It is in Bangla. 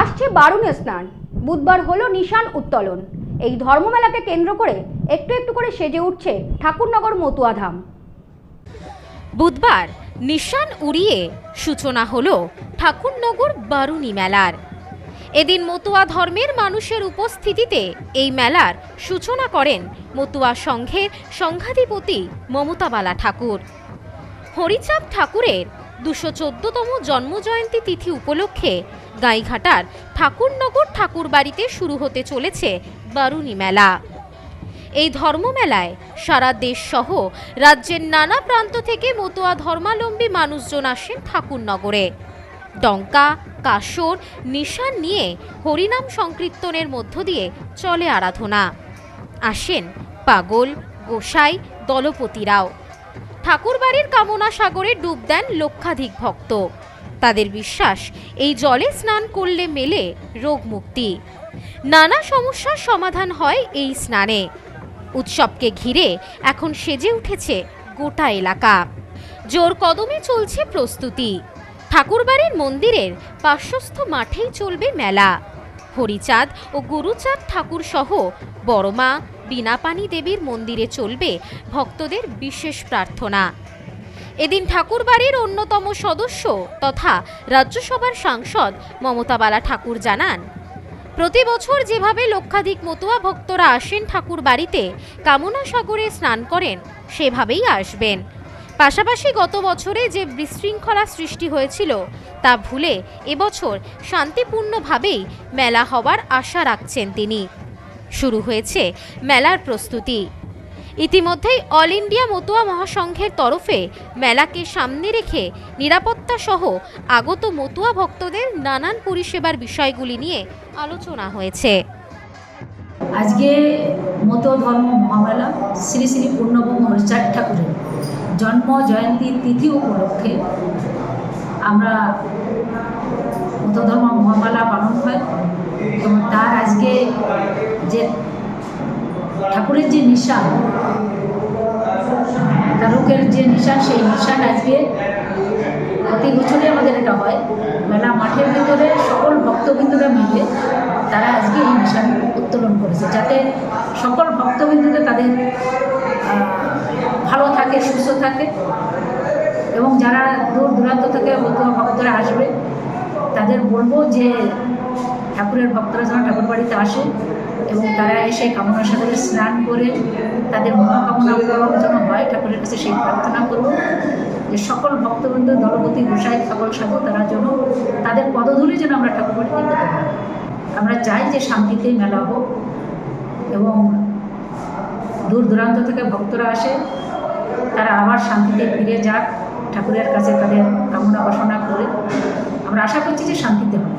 আসছে বারুণ স্নান। বুধবার হলো নিশান উত্তোলন। এই ধর্মমেলাকে কেন্দ্র করে একটু একটু করে সেজে উঠছে ঠাকুরনগর মতুয়া ধাম। বুধবার নিশান উড়িয়ে সূচনা হলো ঠাকুরনগর বারুণী মেলার। এদিন মতুয়া ধর্মের মানুষের উপস্থিতিতে এই মেলার সূচনা করেন মতুয়া সংঘের সংঘাধিপতি মমতাবালা ঠাকুর। হরিচাঁদ ঠাকুরের দুশো চোদ্দতম জন্মজয়ন্তী তিথি উপলক্ষে গাইঘাটার ঠাকুরনগর ঠাকুরবাড়িতে শুরু হতে চলেছে বারুণী মেলা। এই ধর্মমেলায় সারা দেশ সহ রাজ্যের নানা প্রান্ত থেকে মতুয়া ধর্মালম্বী মানুষজন আসেন ঠাকুরনগরে। ডঙ্কা, কাসর, নিশান নিয়ে হরিনাম সংকীর্তনের মধ্য দিয়ে চলে আরাধনা। আসেন পাগল, গোসাই, দলপতিরাও। ঠাকুরবাড়ির কামনা সাগরে ডুব দেন লক্ষাধিক ভক্ত। তাদের বিশ্বাস, এই জলে স্নান করলে মেলে রোগ মুক্তি। নানা সমস্যার সমাধান হয় এই স্নানে। উৎসবকে ঘিরে এখন সেজে উঠেছে গোটা এলাকা। জোর কদমে চলছে প্রস্তুতি। ঠাকুরবাড়ির মন্দিরের পার্শ্বস্থ মাঠেই চলবে মেলা। হরিচাঁদ ও গুরুচাঁদ ঠাকুর সহ বড়মা বিনাপানি দেবীর মন্দিরে চলবে ভক্তদের বিশেষ প্রার্থনা। এদিন ঠাকুরবাড়ির অন্যতম সদস্য তথা রাজ্যসভার সাংসদ মমতাবালা ঠাকুর জানান, প্রতি বছর যেভাবে লক্ষাধিক মতুয়া ভক্তরা আসেন ঠাকুর বাড়িতে কামনা সাগরে স্নান করেন, সেভাবেই আসবেন। পাশাপাশি গত বছরে যে বিশৃঙ্খলা সৃষ্টি হয়েছিল, তা ভুলে এবছর শান্তিপূর্ণভাবেই মেলা হওয়ার আশা রাখছেন তিনি। শুরু হয়েছে মেলার প্রস্তুতি। ইতিমধ্যেই অল ইন্ডিয়া মতুয়া মহাসংঘের তরফে মেলাকে সামনে রেখে নিরাপত্তা সহ আগত মতুয়া ভক্তদের নানান পরিষেবার বিষয়গুলি নিয়ে আলোচনা হয়েছে। আজকে মতো ধর্ম মহামেলা শ্রী শ্রী পূর্ণবঙ্গ হরিচাঁদ ঠাকুরের জন্ম জয়ন্তী তিথি উপলক্ষে আমরা মতো ধর্ম মহামেলা পালন হয় এবং তার আজকে ঠাকুরের যে নিশান তারকের যে নিশান, সেই নিশান আজকে প্রতি বছরই আমাদের এটা হয়। মেলা মাঠের ভিতরে সকল ভক্তবৃন্দরা মিলে তারা আজকে এই নিশান উত্তোলন করেছে, যাতে সকল ভক্তবৃন্দদের তাদের ভালো থাকে, সুস্থ থাকে এবং যারা দূর দূরান্ত থেকে মতুয়া ভক্তরা আসবে, তাদের বলব যে ঠাকুরের ভক্তরা যেন ঠাকুর বাড়িতে আসে এবং তারা এসে কামনা সাগরে স্নান করে তাদের মনোকামনা পূরণ যেন হয়, ঠাকুরের কাছে সেই প্রার্থনা করব। যে সকল ভক্তবৃন্দ, দলপতি, গোসাই, সকল সাধু, তারা যেন তাদের পদধূলি যেন আমরা ঠাকুর বাড়িতে পেতে পারি আমরা চাই যে শান্তিতে মেলা হোক এবং দূর দূরান্ত থেকে ভক্তরা আসে, তারা আবার শান্তিতে ফিরে যাক, ঠাকুরের কাছে তাদের কামনা বাসনা করে। আমরা আশা করছি যে শান্তিতে হবে।